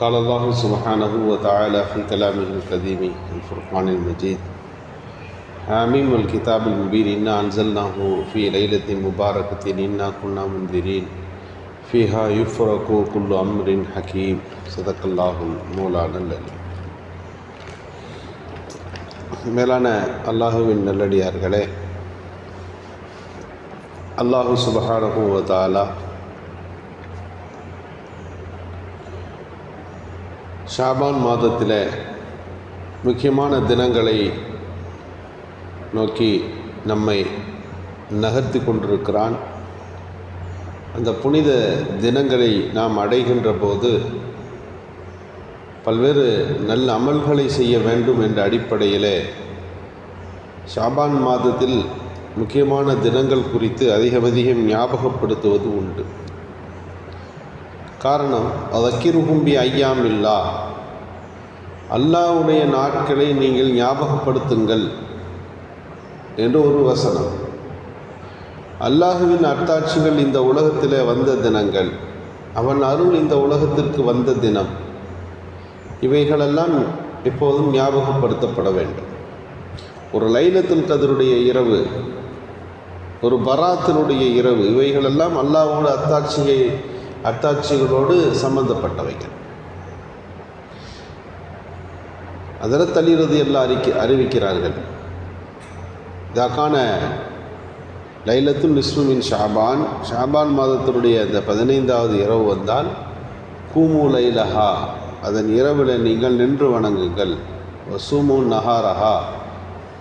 قال الله سبحانه وتعالى في كلامه القديم الفرقان المجيد حاميم الكتاب المبين إنا أنزلناه في ليلة مباركة إنا كنا منذرين فيها يفرق كل أمر حكيم صدق الله مولانا العليم மேலான அல்லாஹுவின் நல்லடியார்களே அல்லாஹு சுபஹானஹு வ ஷாபான் மாதத்தில் முக்கியமான தினங்களை நோக்கி நம்மை நகர்த்தி கொண்டிருக்கிறான். அந்த புனித தினங்களை நாம் அடைகின்ற போது பல்வேறு நல்ல அமல்களை செய்ய வேண்டும் என்ற அடிப்படையில் ஷாபான் மாதத்தில் முக்கியமான தினங்கள் குறித்து அதிகம் அதிகம் ஞாபகப்படுத்துவது உண்டு. காரணம் அதக்கிருகும்பி ஐயாமில்லா அல்லாவுடைய நாட்களை நீங்கள் ஞாபகப்படுத்துங்கள் என்று ஒரு வசனம். அல்லாஹுவின் அர்த்தாட்சிகள் இந்த உலகத்தில் வந்த தினங்கள். அவன் அருள் இந்த உலகத்திற்கு வந்த தினம். இவைகளெல்லாம் எப்போதும் ஞாபகப்படுத்தப்பட வேண்டும். ஒரு லைலத்துல் கதருடைய இரவு ஒரு பராத்தினுடைய இரவு இவைகளெல்லாம் அல்லாவோட அத்தாட்சியை அத்தாட்சிகளோடு சம்பந்தப்பட்டவைகள். அதில் தளிரது எல்லாம் அறிக்கை அறிவிக்கிறார்கள். இதற்கான லைலத்துல் நிஸ்முமின் ஷாபான் ஷாபான் மாதத்தினுடைய அந்த பதினைந்தாவது இரவு வந்தால் கூமு லைலஹா அதன் இரவில் நீங்கள் நின்று வணங்குங்கள். வசூமு நஹாரஹா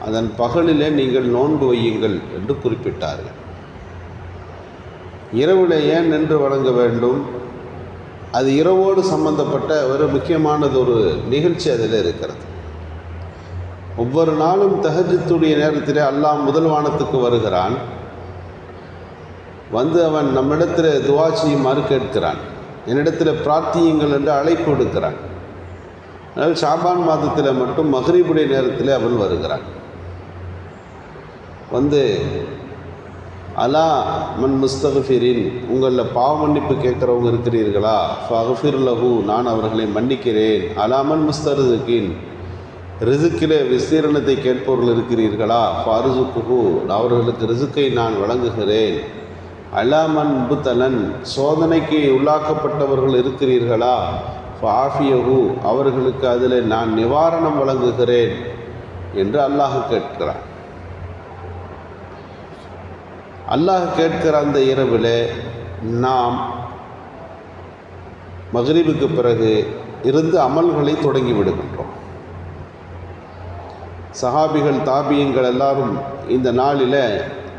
அதன் பகலிலே நீங்கள் நோன்பு வையுங்கள் என்று குறிப்பிட்டார்கள். இரவில் ஏன் நின்று வணங்க வேண்டும்? அது இரவோடு சம்பந்தப்பட்ட ஒரு முக்கியமானது ஒரு நிகழ்ச்சி அதில் இருக்கிறது. ஒவ்வொரு நாளும் தகஜத்துடைய நேரத்தில் அல்லாஹ் முதல் வானத்துக்கு வருகிறான். வந்து அவன் நம்மிடத்தில் துவா செய்யுமாறு கேட்கிறான். என்னிடத்தில் பிரார்த்தியுங்கள் என்று அழைப்பு கொடுக்கிறான் அதனால் ஷாபான் மாதத்தில் மட்டும் மஹரீபுடைய நேரத்தில் அவன் வருகிறான். வந்து அலா மன் முஸ்தகஃபிரின் உங்களில் பாவ மன்னிப்பு கேட்குறவங்க இருக்கிறீர்களா? ஃபஹஃபிர் லஹு நான் அவர்களை மன்னிக்கிறேன். அலாமன் முஸ்தருதுக்கின் ரிசுக்கிலே விஸ்தீரணத்தை கேட்பவர்கள் இருக்கிறீர்களா? ஃபாருசுக்குஹு அவர்களுக்கு ரிசுக்கை நான் வழங்குகிறேன். அலாமன் புத்தலன் சோதனைக்கு உள்ளாக்கப்பட்டவர்கள் இருக்கிறீர்களா? ஃபாஃபியஹு அவர்களுக்கு அதில் நான் நிவாரணம் வழங்குகிறேன் என்று அல்லாஹ் கேட்கிறான். அல்லாஹ் கேட்கிற அந்த இரவில் நாம் மகரிபுக்கு பிறகு இருந்து அமல்களை தொடங்கி விடுகின்றோம். சஹாபிகள் தாபியங்கள் எல்லாரும் இந்த நாளில்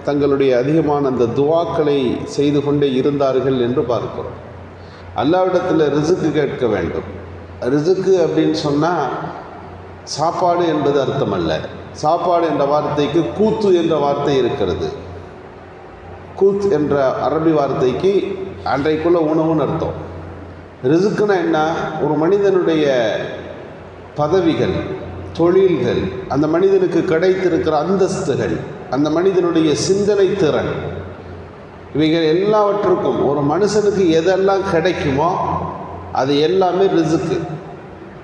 தங்களுடைய அதிகமான அந்த துவாக்களை செய்து கொண்டே இருந்தார்கள் என்று பார்க்கிறோம். அல்லாவிடத்தில் ரிசுக்கு கேட்க வேண்டும். ரிசுக்கு அப்படின்னு சொன்னால் சாப்பாடு என்பது அர்த்தம் அல்ல சாப்பாடு என்ற வார்த்தைக்கு கூத்து என்ற வார்த்தை இருக்கிறது. கூத் என்ற அரபி வார்த்தைக்கு அன்றைக்குள்ள உணவுன்னு அர்த்தம். ரிசுக்குன்னா என்ன? ஒரு மனிதனுடைய பதவிகள் தொழில்கள் அந்த மனிதனுக்கு கிடைத்திருக்கிற அந்தஸ்துகள் அந்த மனிதனுடைய சிந்தனை திறன் இவைகள் எல்லாவற்றுக்கும் ஒரு மனுஷனுக்கு எதெல்லாம் கிடைக்குமோ அது எல்லாமே ரிசுக்கு.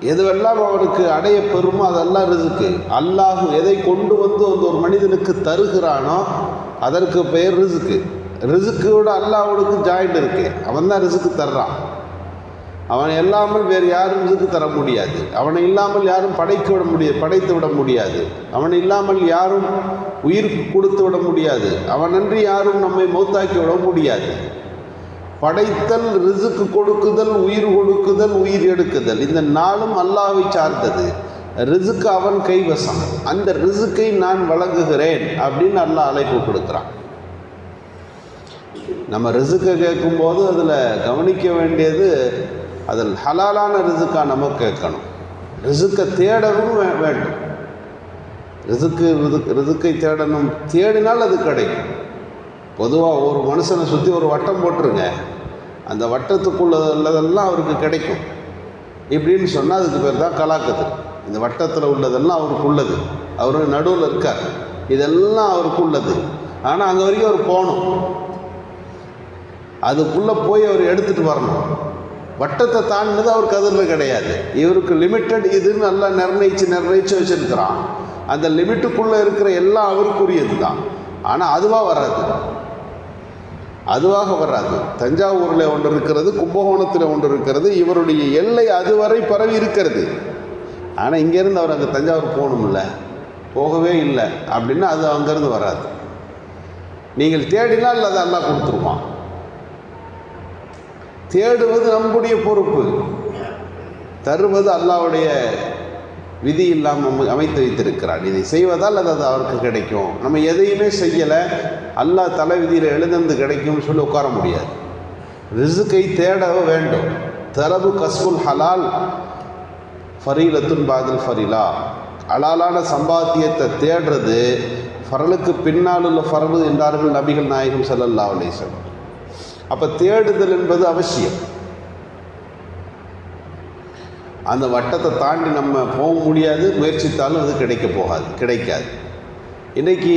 எதுவெல்லாம் அவனுக்கு அடைய பெறுமோ அதெல்லாம் ரிசுக்கு. அல்லாஹ் எதை கொண்டு வந்து அந்த ஒரு மனிதனுக்கு தருகிறானோ அதற்கு பெயர் ரிசுக்கு. ரிசுக்கோட அல்லாவோடுக்கு ஜாயிண்ட் இருக்கு. அவன் தான் ரிசுக்கு தர்றான். அவன் இல்லாமல் வேறு யாரும் ரிசுக்கு தர முடியாது. அவனை இல்லாமல் யாரும் படைக்க விட முடியாது படைத்து விட முடியாது. அவன் இல்லாமல் யாரும் உயிர் கொடுத்து விட முடியாது. அவன் யாரும் நம்மை மௌத்தாக்கி விட முடியாது. படைத்தல் ரிசுக்கு கொடுக்குதல் உயிர் கொடுக்குதல் உயிர் எடுக்குதல். இந்த நாளும் அல்லாவை சார்ந்தது. ரிசுக்கு அவன் கைவசம். அந்த ரிசுக்கை நான் வழங்குகிறேன் அப்படின்னு நல்லா அழைப்பு கொடுக்குறான். நம்ம ரிசுக்கை கேட்கும்போது அதில் கவனிக்க வேண்டியது அதில் ஹலாலான ரிசுக்காக நம்ம கேட்கணும். ரிசுக்கை தேடவும் வே- வேண்டும். ரிசுக்கு ரிசுக்கை தேடணும். தேடினால் அது கிடைக்கும். பொதுவாக ஒரு மனுஷனை சுற்றி ஒரு வட்டம் போட்டுருங்க. அந்த வட்டத்துக்குள்ளதெல்லாம் அவருக்கு கிடைக்கும். இப்படின்னு சொன்னால் அதுக்கு பேர் தான் கலாக்கத்து. இந்த வட்டத்தில் உள்ளதெல்லாம் அவருக்கு உள்ளது அவர் நடுவில் இருக்கார். இதெல்லாம் அவருக்கு உள்ளது ஆனால் அங்கே வரைக்கும் அவர் போகணும். அதுக்குள்ளே போய் அவர் எடுத்துகிட்டு வரணும். வட்டத்தை தாண்டினது அவர் கதிரில் கிடையாது. இவருக்கு லிமிட்டட் இதுன்னு நல்லா நிர்ணயித்து நிர்ணயித்து வச்சிருக்கிறான். அந்த லிமிட்டுக்குள்ளே இருக்கிற எல்லாம் அவருக்குரியது தான் ஆனால் அதுவாக வராது. அதுவாக வராது. தஞ்சாவூரில் ஒன்று இருக்கிறது கும்பகோணத்தில் ஒன்று இருக்கிறது. இவருடைய எல்லை அதுவரை பரவி இருக்கிறது. ஆனால் இங்கேருந்து அவர் அங்கே தஞ்சாவூர் போகணும்ல. போகவே இல்லை. அப்படின்னா அது அங்கேருந்து வராது. நீங்கள் தேடினால் அதை எல்லாம் கொடுத்துருவான் தேடுவது நம்முடைய பொறுப்பு. தருவது அல்லாவுடைய விதி இல்லாமல் அமைத்து வைத்திருக்கிறார். இதை செய்வதால் அது அது அவருக்கு கிடைக்கும்? நம்ம எதையுமே செய்யலை. அல்லாஹ் தலை விதியில் எழுந்தந்து கிடைக்கும்னு சொல்லி உட்கார முடியாது. ரிசுக்கை தேட வேண்டும். தரபு கஸ்புல் ஹலால் ஃபரீலத்துன் பாதில் ஃபரிலா. அலாலான சம்பாத்தியத்தை தேடுறது ஃபரலுக்கு பின்னால் உள்ள ஃபரலு என்றார்கள் நபிகள் நாயகம் செல்லல்லா அலேசன் அப்போ தேடுதல் என்பது அவசியம். அந்த வட்டத்தை தாண்டி நம்ம போக முடியாது முயற்சித்தாலும் அது கிடைக்க போகாது கிடைக்காது. இன்றைக்கி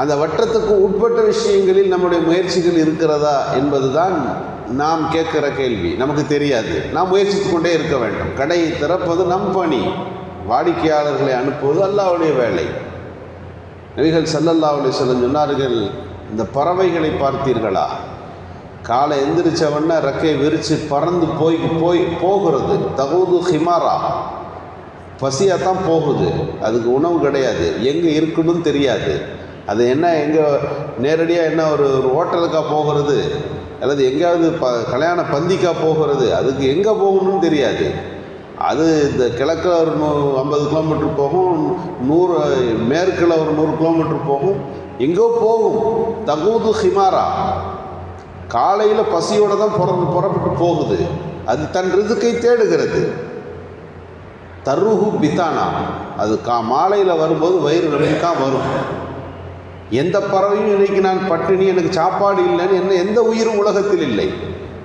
அந்த வட்டத்துக்கு உட்பட்ட விஷயங்களில் நம்முடைய முயற்சிகள் இருக்கிறதா என்பது தான் நாம் கேட்குற கேள்வி நமக்கு தெரியாது. நாம் முயற்சித்து கொண்டே இருக்க வேண்டும். கடையை திறப்பது நம் பணி. வாடிக்கையாளர்களை அனுப்புவது அல்லாவுடைய வேலை. நபிகள் ஸல்லல்லாஹு அலைஹி சொன்னார்கள் இந்த பறவைகளை பார்த்தீர்களா? காலை எந்திரிச்சவொடனே ரெக்கையை விரித்து பறந்து போய் போய் போகிறது. தகுது ஹிமாரா. பசியாக தான் போகுது. அதுக்கு உணவு கிடையாது. எங்கே இருக்குன்னு தெரியாது. அது என்ன எங்கே நேரடியாக என்ன ஒரு ஒரு போகிறது? அல்லது எங்கேயாவது ப கல்யாண பந்திக்காக போகிறது அதுக்கு எங்கே போகணும்னு தெரியாது. அது இந்த கிழக்கில் ஒரு நூ ஐம்பது கிலோமீட்டர் போகும் நூறு மேற்கில் ஒரு நூறு கிலோமீட்டர் போகும் எங்கோ போகும். தகுது ஹிமாரா. காலையில் பசியோடு தான் புற புறப்பட்டு போகுது. அது தன் ரிதுக்கை தேடுகிறது. தருஹு பித்தானா அது கா மாலையில் வரும்போது வயிறு ரொம்பிக்கான் வரும். எந்த பறவையும் இன்னைக்கு நான் பட்டினி எனக்கு சாப்பாடு இல்லைன்னு என்ன எந்த உயிரும் உலகத்தில் இல்லை.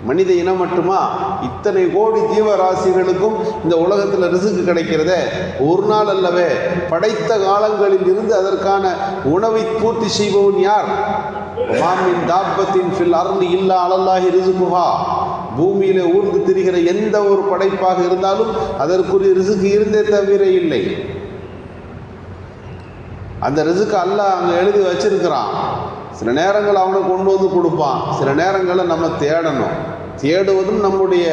மனித இனம் மட்டுமா? இத்தனை கோடி ஜீவராசிகளுக்கும் இந்த உலகத்தில் ரிசுக்கு கிடைக்கிறதே ஒரு நாள் அல்லவே. படைத்த காலங்களில் இருந்து அதற்கான உணவை பூர்த்தி செய்பவன் யார்? மாமின் தாப்பத்தின் ஃபில் அருள் இல்லா அலல்லாஹி ரிசுகுஹா. பூமியில் ஊர்ந்து திரிகிற எந்த ஒரு படைப்பாக இருந்தாலும் அதற்குரிய ரிசுக்கு இருந்தே தவிர இல்லை. அந்த ரிசுக்கு அல்லாஹ் அங்கே எழுதி வச்சிருக்கிறான். சில நேரங்கள் அவனை கொண்டு வந்து கொடுப்பான். சில நேரங்களில் நம்ம தேடணும். தேடுவதும் நம்முடைய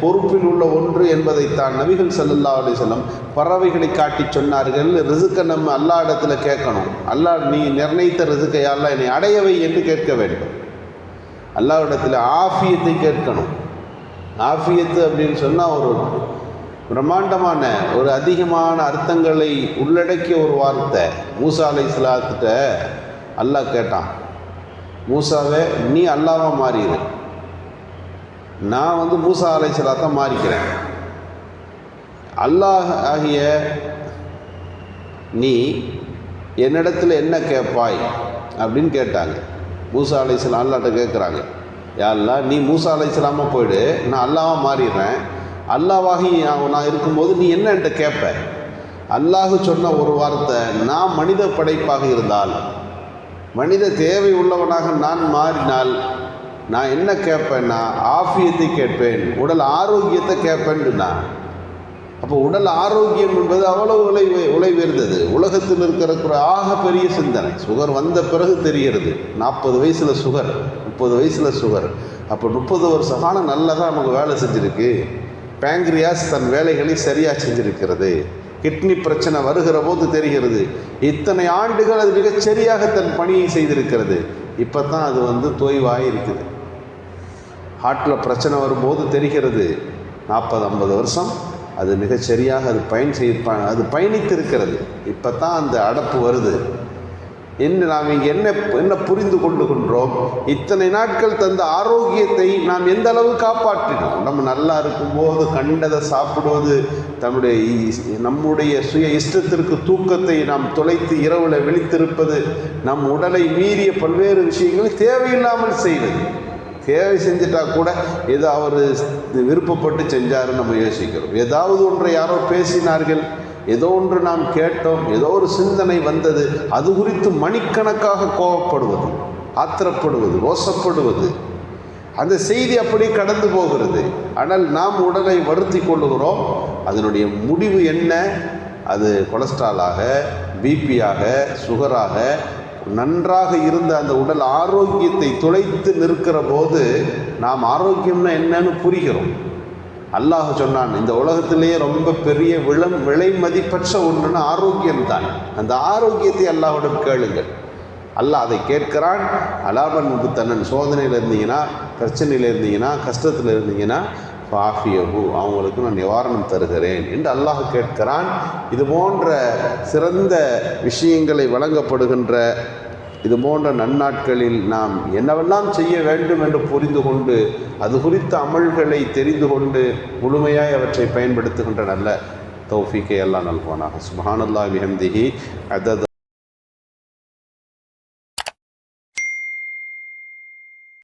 பொறுப்பில் உள்ள ஒன்று என்பதைத்தான் நபிகள் ஸல்லல்லாஹு அலைஹி வஸல்லம் பறவைகளை காட்டி சொன்னார்கள். ரிசுக்கை நம்ம அல்லா இடத்துல கேட்கணும். அல்லாஹ் நீ நிர்ணயித்த ரிசுக்கை என்னை அடையவை என்று கேட்க வேண்டும். அல்லாஹ்விடத்தில் ஆஃபியத்தை கேட்கணும். ஆஃபியத்து அப்படின்னு சொன்னால் ஒரு பிரம்மாண்டமான ஒரு அதிகமான அர்த்தங்களை உள்ளடக்கிய ஒரு வார்த்தை. மூசா அலை இஸ்லாத்திட்ட அல்லாஹ் கேட்டான் மூசாவே நீ அல்லாவாக மாறிடு நான் வந்து மூசா அலை இஸ்லாத்தை மாறிக்கிறேன். அல்லாஹ் ஆகிய நீ என்னிடத்தில் என்ன கேட்பாய்? அப்படின்னு கேட்டாங்க. மூசா அலை இஸ்லாம் அல்லாட்ட கேட்குறாங்க யாரெல்லாம் நீ மூசா அலை இஸ்லாமல் போயிடு. நான் அல்லாவாக மாறிடுறேன். அல்லாவாகி நான் இருக்கும்போது நீ என்ன என்கிட்ட கேட்ப அல்லாஹ் சொன்ன ஒரு வார்த்தை நான் மனித படைப்பாக இருந்தால் மனித தேவை உள்ளவனாக நான் மாறினால் நான் என்ன கேட்பேன்னா ஆஃபியத்தை கேட்பேன் உடல் ஆரோக்கியத்தை கேட்பேன்னு அப்போ உடல் ஆரோக்கியம் என்பது அவ்வளவு உலை உலை உயர்ந்தது. உலகத்தில் இருக்கிற ஆக பெரிய சிந்தனை. சுகர் வந்த பிறகு தெரிகிறது. நாற்பது வயசில் சுகர் முப்பது வயசில் சுகர். அப்போ முப்பது வருஷ காலம் நல்லதாக நமக்கு வேலை செஞ்சுருக்கு? பேங்க்ரியாஸ் தன் வேலைகளை சரியாக செஞ்சிருக்கிறது. கிட்னி பிரச்சனை வருகிற போது தெரிகிறது. இத்தனை ஆண்டுகள் அது மிகச் சரியாக தன் பணியை செய்திருக்கிறது. இப்போ தான் அது வந்து தொய்வாக இருக்குது ஹார்ட்டில் பிரச்சனை வரும்போது தெரிகிறது. நாற்பது ஐம்பது வருஷம் அது மிகச்சரியாக அது பயன் செய் அது பயணித்திருக்கிறது. இப்போ தான் அந்த அடப்பு வருது. என்று நாம் இங்கே என்ன என்ன புரிந்து கொண்டு இத்தனை நாட்கள் தந்த ஆரோக்கியத்தை நாம் எந்த அளவு காப்பாற்றினோம்? நம்ம நல்லா இருக்கும்போது கண்டதை சாப்பிடுவது தம்முடைய நம்முடைய சுய இஷ்டத்திற்கு தூக்கத்தை நாம் தொலைத்து இரவில் விழித்திருப்பது நம் உடலை மீறிய பல்வேறு விஷயங்களை தேவையில்லாமல் செய்வது. தேவை செஞ்சுட்டா கூட ஏதோ அவர் விருப்பப்பட்டு செஞ்சாருன்னு நம்ம யோசிக்கிறோம். ஏதாவது ஒன்றை யாரோ பேசினார்கள் ஏதோ ஒன்று நாம் கேட்டோம் ஏதோ ஒரு சிந்தனை வந்தது அது குறித்து மணிக்கணக்காக கோபப்படுவது ஆத்திரப்படுவது ரோசப்படுவது. அந்த செய்தி அப்படி கடந்து போகிறது. ஆனால் நாம் உடலை வருத்தி கொள்ளுகிறோம். அதனுடைய முடிவு என்ன? அது கொலஸ்ட்ராலாக பிபியாக சுகராக நன்றாக இருந்த அந்த உடல் ஆரோக்கியத்தை துளைத்து நிற்கிற போது நாம் ஆரோக்கியம்னா என்னன்னு புரிகிறோம். அல்லாஹ் சொன்னான் இந்த உலகத்திலேயே ரொம்ப பெரிய விளம் விலை மதிப்பற்ற ஒன்றுன்னு ஆரோக்கியம்தான். அந்த ஆரோக்கியத்தை அல்லாஹுடன் கேளுங்கள். அல்லாஹ் அதை கேட்கிறான். அலாபன் தன்னன் சோதனையில் இருந்தீங்கன்னா பிரச்சனையில் இருந்தீங்கன்னா கஷ்டத்தில் இருந்தீங்கன்னா ஃபாஃபியபு அவங்களுக்கு நான் நிவாரணம் தருகிறேன் என்று அல்லாஹ் கேட்கிறான். இது போன்ற சிறந்த விஷயங்களை வழங்கப்படுகின்ற இது போன்ற நன்னாட்களில் நாம் என்னவெல்லாம் செய்ய வேண்டும் என்று புரிந்து கொண்டு அது குறித்த அமல்களை தெரிந்து கொண்டு முழுமையாய் அவற்றை பயன்படுத்துகின்ற நல்ல தௌஃபீக்கை எல்லாம் நல்குவானாக. சுபஹானல்லாஹி பிஹம்திஹி அதது